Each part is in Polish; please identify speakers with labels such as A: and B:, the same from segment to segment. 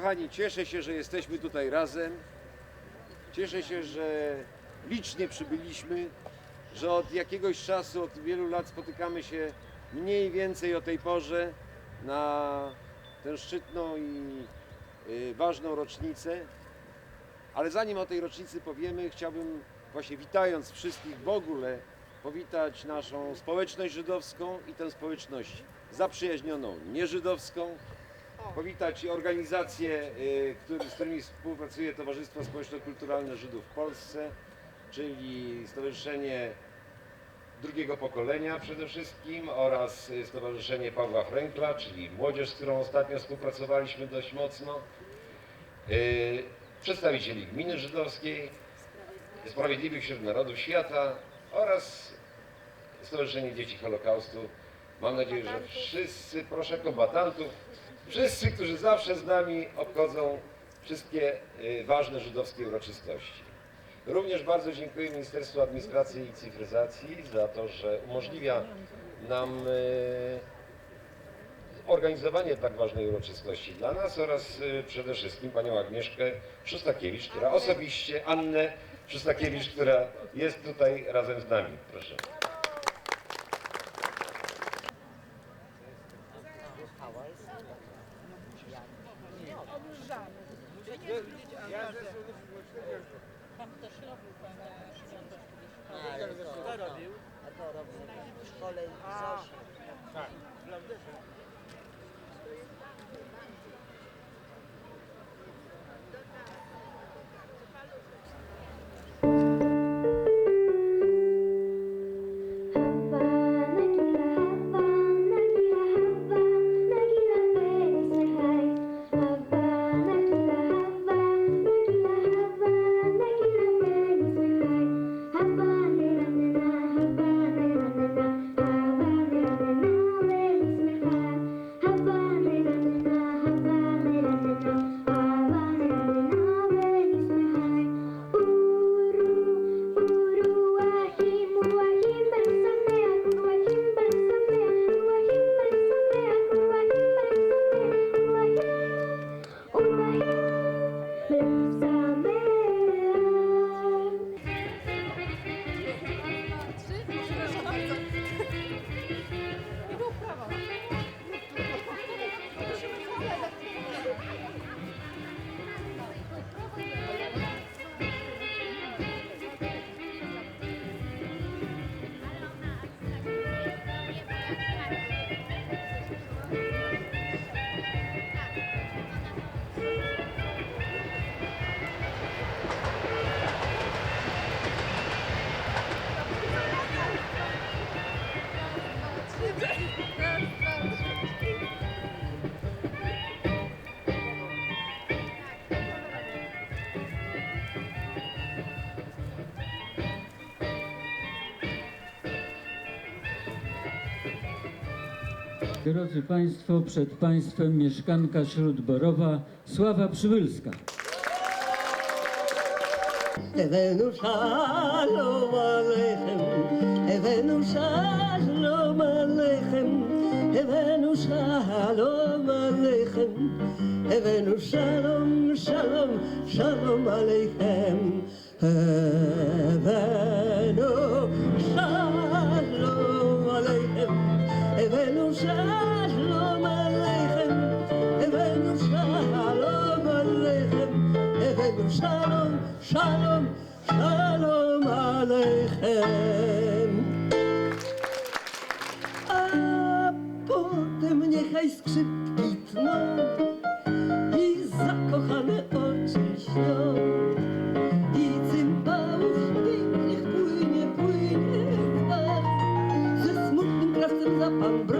A: kochani, cieszę się, że jesteśmy tutaj razem. Cieszę się, że licznie przybyliśmy, że od jakiegoś czasu, od wielu lat spotykamy się mniej więcej o tej porze na tę szczytną i y, ważną rocznicę. Ale zanim o tej rocznicy powiemy, chciałbym właśnie witając wszystkich w ogóle powitać naszą społeczność żydowską i tę społeczność zaprzyjaźnioną nieżydowską, powitać organizacje, y, z którymi współpracuje Towarzystwo Społeczno-Kulturalne Żydów w Polsce, czyli Stowarzyszenie drugiego pokolenia przede wszystkim oraz y, Stowarzyszenie Pawła Frenkla, czyli młodzież, z którą ostatnio współpracowaliśmy dość mocno, y, przedstawicieli Gminy Żydowskiej, Sprawiedliwych wśród Narodów Świata oraz Stowarzyszenie Dzieci Holokaustu. Mam nadzieję, że wszyscy, proszę kombatantów, wszyscy, którzy zawsze z nami obchodzą wszystkie y, ważne żydowskie uroczystości. Również bardzo dziękuję Ministerstwu Administracji i Cyfryzacji za to, że umożliwia nam y, organizowanie tak ważnej uroczystości dla nas oraz y, przede wszystkim panią Agnieszkę Szustakiewicz, która osobiście, Annę Szustakiewicz, która jest tutaj razem z nami. Proszę.
B: Pan też robił pan
C: A, ale to,
B: robił?
C: A to robił w szkole Zosi.
B: Tak, w Lauderze.
D: Drodzy Państwo, przed Państwem mieszkanka Śródborowa Sława Przybylska.
E: Ewenu szalom alechem, szalom alechem, szalom alechem, alechem, Ewenu הבאנו שלום עליכם, הבאנו שלום עליכם, הבאנו שלום, שלום, שלום עליכם. I'm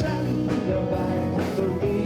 E: Shine your light on the